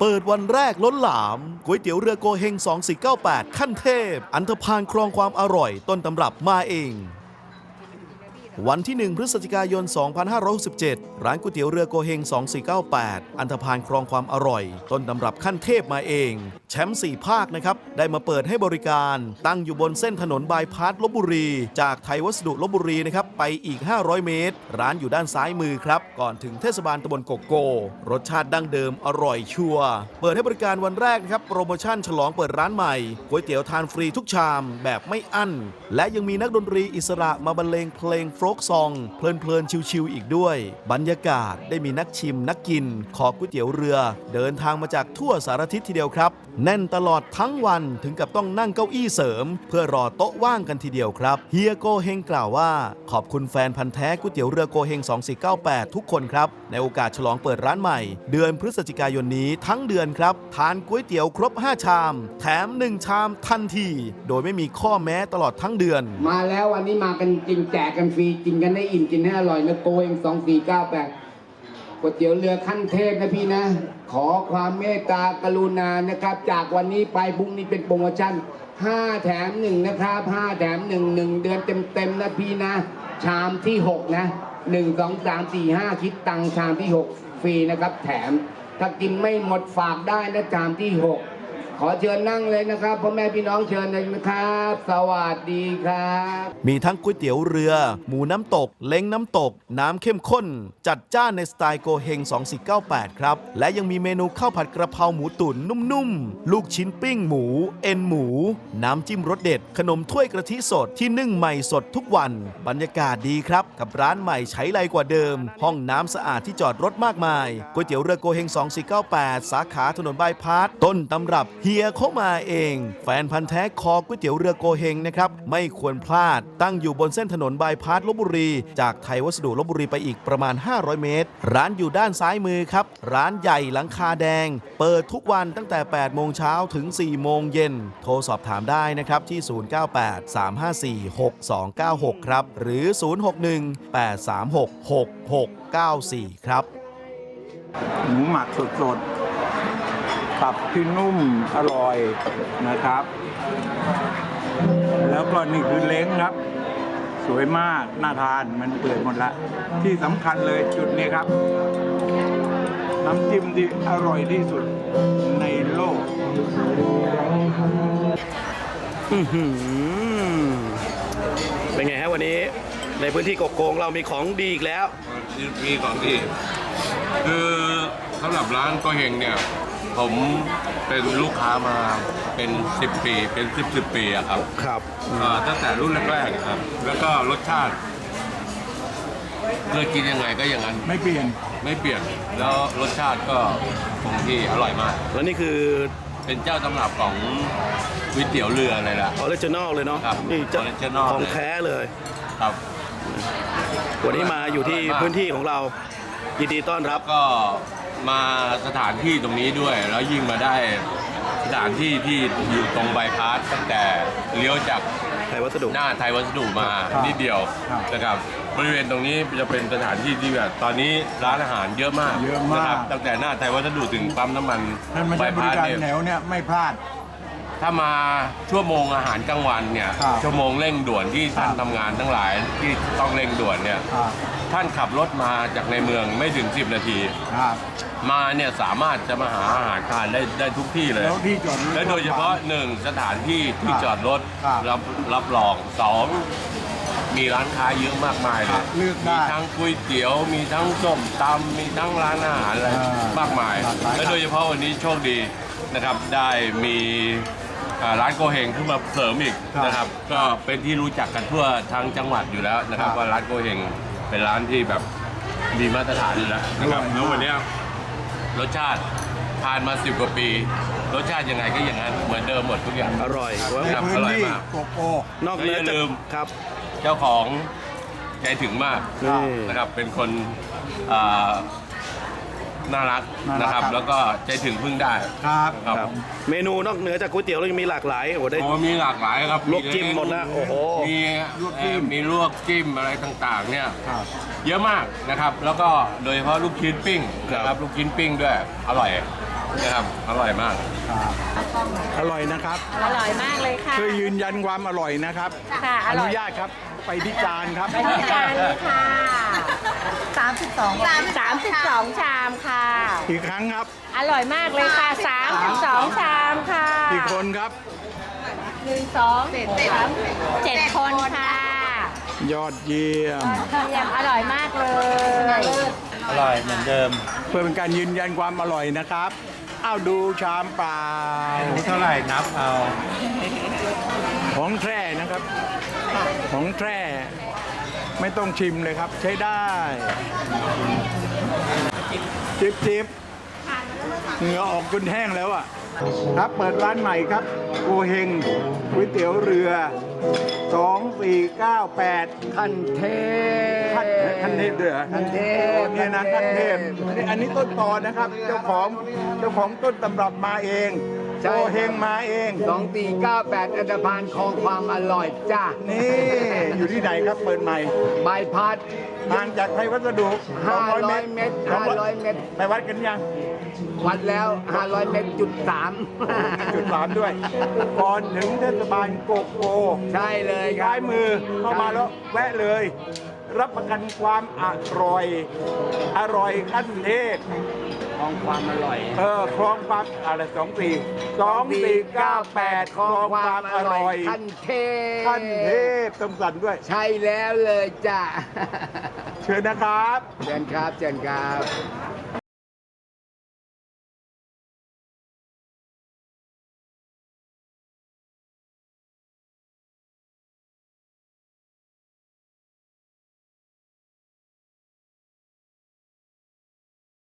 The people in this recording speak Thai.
เปิดวันแรกล้นหลามก๋วยเตี๋ยวเรือโกเฮง 2498 ขั้นเทพ อันธพาลครองความอร่อยต้นตำรับมาเอง วันที่ 1 พฤศจิกายน 2567 ร้านก๋วยเตี๋ยวเรือโกเฮง 2498 อันธพาลครองความอร่อย ต้นตำรับขั้นเทพมาเอง แชมป์4ภาคนะครับ ได้มาเปิดให้บริการ ตั้งอยู่บนเส้นถนนบายพาสลบบุรี จากไทยวัสดุลบบุรีนะครับ ไปอีก 500 เมตร ร้านอยู่ด้านซ้ายมือครับ ก่อนถึงเทศบาลตำบลโกโก้รสชาติดั้งเดิมอร่อยชัวร์เปิดให้บริการวันแรกนะครับ โปรโมชั่นฉลองเปิดร้านใหม่ ก๋วยเตี๋ยวทานฟรีทุกชามแบบไม่อั้น และยังมีนักดนตรีอิสระมาบรรเลงเพลงโฟกซอง เพลินๆ ชิวๆอีกด้วย บรรยากาศได้มีนักชิมนักกิน ขอบก๋วยเตี๋ยวเรือ เดินทางมาจากทั่วสารทิศทีเดียวครับ แน่นตลอดทั้งวันถึงกับต้องนั่งเก้าอี้เสริม เพื่อรอโต๊ะว่างกันทีเดียวครับเฮียโกเฮงกล่าวว่า ขอบคุณแฟนพันธ์แท้ก๋วยเตี๋ยวเรือโกเฮง2498 ทุกคนครับ ในโอกาสฉลองเปิดร้านใหม่ เดือนพฤศจิกายนนี้ทั้งเดือนครับทานก๋วยเตี๋ยวครบ 5 ชาม แถม 1 ชามทันที โดยไม่มีข้อแม้ตลอดทั้งเดือน มาแล้ววันนี้มากันจริงแจกกันฟรีกินกันได้อิ่มกินให้อร่อยนะโกเองสองสี่เก้าแปดก๋วยเตี๋ยวเรือขั้นเทพนะพี่นะ ขอความเมตตากรุณานะครับ จากวันนี้ไปพรุ่งนี้เป็นโปรโมชั่น5แถม1นะครับ5แถม1 1เดือนเต็มๆนะพี่นะ ชามที่6นะ1 2 3 4 5คิดตังค์ชามที่6ฟรีนะครับ แถมถ้ากินไม่หมดฝากได้นะชามที่6 ขอเชิญนั่งเลยนะครับพ่อแม่พี่น้องเชิญเลยนะครับ สวัสดีครับ มีทั้งก๋วยเตี๋ยวเรือ หมูน้ำตก เล้งน้ำตก น้ำเข้มข้น จัดจ้านในสไตล์โกเฮง 2498 ครับ และยังมีเมนูข้าวผัดกระเพราหมูตุ๋นนุ่มๆ ลูกชิ้นปิ้งหมู เอ็นหมู น้ำจิ้มรสเด็ด ขนมถ้วยกะทิสดที่นึ่งใหม่สดทุกวัน บรรยากาศดีครับ กับร้านใหม่ใช้ไรกว่าเดิม ห้องน้ำสะอาดที่จอดรถมากมายก๋วยเตี๋ยวเรือโกเฮง 2498 สาขาถนนบายพาสต้นตำรับเฮียเข้ามาเอง แฟนพันธ์แท้คอก๋วยเตี๋ยวเรือโกเฮงนะครับ ไม่ควรพลาด ตั้งอยู่บนเส้นถนนบายพาสลบบุรี จากไทยวัสดุลบบุรีไปอีกประมาณ 500 เมตร ร้านอยู่ด้านซ้ายมือครับ ร้านใหญ่หลังคาแดง เปิดทุกวันตั้งแต่ 8 โมงเช้าถึง 4 โมงเย็น โทรสอบถามได้นะครับที่ 098 354 6296 ครับ หรือ 061 836 6694 ครับ หมูหมักสดๆ ตับที่นุ่มอร่อยนะครับ แล้วก็นี่คือเล้งครับ สวยมากน่าทานมันเปื่อยหมดละ ที่สำคัญเลยจุดนี้ครับ น้ำจิ้มที่อร่อยที่สุดในโลกอื้อหือเป็นไงฮะวันนี้ในพื้นที่กกโกงเรามีของดีอีกแล้ว มีของดีคือสำหรับร้านโกเฮงเนี่ย ผมเป็นลูกค้ามาเป็น 10 ปี เป็น 10 10 ปีอะครับครับเอ่อตั้งแต่รุ่นแรกๆครับ แล้วก็รสชาติเคยกินยังไงก็อย่างนั้น ไม่เปลี่ยน ไม่เปลี่ยน แล้วรสชาติก็คงที่อร่อยมาก แล้วนี่คือเป็นเจ้าตำรับของก๋วยเตี๋ยวเรือเลยล่ะ ออริจินอลเลยเนาะครับนี่จะ original ของเลย แท้เลย ครับ วันนี้มาอยู่ที่อร่อยมาก พื้นที่ของเรายินดีต้อนรับ ก็ มาสถานที่ตรงนี้ด้วย แล้วยิ่งมาได้สถานที่ที่อยู่ตรงบายพาสตั้งแต่เลี้ยวจากไทยวัสดุ หน้าไทยวัสดุมาครับนิดเดียวครับ นะครับบริเวณตรงนี้จะเป็นสถานที่ที่แบบตอนนี้ร้านอาหารเยอะมากเยอะมาก นะครับตั้งแต่หน้าไทยวัสดุถึงปั๊มน้ำมันท่านมาใช้บายบพาริสการเนี่ยแถวเนี่ยไม่พลาด ถ้ามาชั่วโมงอาหารกลางวันเนี่ย ครับชั่วโมงเร่งด่วนที่ท่านครับ ทำงานทั้งหลายที่ต้องเร่งด่วนเนี่ยครับ ท่านขับรถมาจากในเมืองไม่ถึง 10 นาที ครับ มาเนี่ยสามารถจะมาหาอาหารทานได้ได้ทุกที่เลย แล้วที่จอดรถและโดยเฉพาะหนึ่งสถานที่ที่ครับจอดรถครับ รับรับรองสองมีร้านค้าเยอะมากมายเลครัยบเลือกได้ มีทั้งก๋วยเตี๋ยว มีทั้งส้มตำมีทั้งร้านอาหารอะไรอ่ามมากมาย หลากหลาย และโดยเฉพาะวันนี้โชคดีนะครับ ได้มีอ่าร้านโกเฮงขึ้นมาเสริมอีกครับนะครับ ก็เป็นที่รู้จักกันทั่วทั้งจังหวัดอยู่แล้วนะครับ ครับ ว่าร้านโกเฮง เป็นร้านที่แบบมีมาตรฐานอยู่แล้วนะครับอร่อยมากแล้ววันเนี้ยรสชาติผ่านมาสิบกว่าปี รสชาติยังไงก็อย่างนั้นเหมือนเดิมหมดทุกอย่าง อร่อยในครับพื้นอร่อยที่มาก โกโก้ นอกเหนืออย่าจากลืมครับเจ้าของใจถึงมากครับนี่ นะครับเป็นคนอ่า น่ารักน่ารักนะครับ ครับ แล้วก็ใจถึงพึ่งได้ครับครับครับ เมนูนอกเหนือจากก๋วยเตี๋ยวเรายังมีหลากหลายโอ้โหได้ โอ้มีหลากหลายครับลวกจิ้มหมดแล้วโอ้โห มีลวกจิ้มเอ่อมีลวกจิ้มอะไรต่างๆ เนี่ย ครับ เยอะมากนะครับ แล้วก็โดยเฉพาะลูกชิ้นปิ้งนะครับ ลูกชิ้นปิ้งด้วย อร่อยนะครับ อร่อยมากอร่อยนะครับ อร่อยมากเลยค่ะเพื่อยืนยันความอร่อยนะครับ ค่ะ ออร่นุอยญาตครับ ไปที่จานครับ ไปที่จานเลยค่ะ สามสิบสองสามสิบสองชามค่ะ อีกครั้งครับ อร่อยมากเลยค่ะสามสิบสองชามค่ะอีกคนครับหนึ่งสองสามเจ็ดคนค่ะ ยอดเยี่ยม เยี่ยมอร่อยมากเลย อร่อยเหมือนเดิม เพื่อเป็นการยืนยันความอร่อยนะครับ อ้าวดูชามเปล่า นี่เท่าไหร่นับเอา ของแท้นะครับ ของแท้ ไม่ต้องชิมเลยครับ ใช้ได้ จิบจิบเหงื่อออกจนแห้งแล้วอะ ครับเปิดร้านใหม่ครับโกเฮงก๋วยเตี๋ยวเรือ 2498 ขั้นเทพขั้นขั้นเทพเดือขั้นเทพเนี่ยนะขั้นเทพอันนี้อันนี้ต้นตอนะครับ เจ้าของเจ้าของต้นตำรับมาเองใช่ โกเฮงมาเอง สองตีเก้าแปดอันดพานคลองความอร่อยจ้านี่ อยู่ที่ไหนครับเปิดใหม่ใบพัดห่างจากไทยวัสดุ500 200เมตรสอง500 เมตร ไปวัดกันยัง วัดแล้ว 500 เมตรจุดสามจุดสามด้วย ก่อนถึงเทศบาลโกโก ใช่เลยครัย้าบยมือเข้ามาแล้วแวะเลย รับประกันความอร่อย อร่อยขั้นเทพของความอร่อย เออคลองความอะไรสองสี่สองสี่เก้าแปดคลองความอร่อย ขั้นเทพขั้นเทพต้องสั่นด้วย ใช่แล้วเลยจ้าเชิญนะครับ เชิญครับ เชิญครับ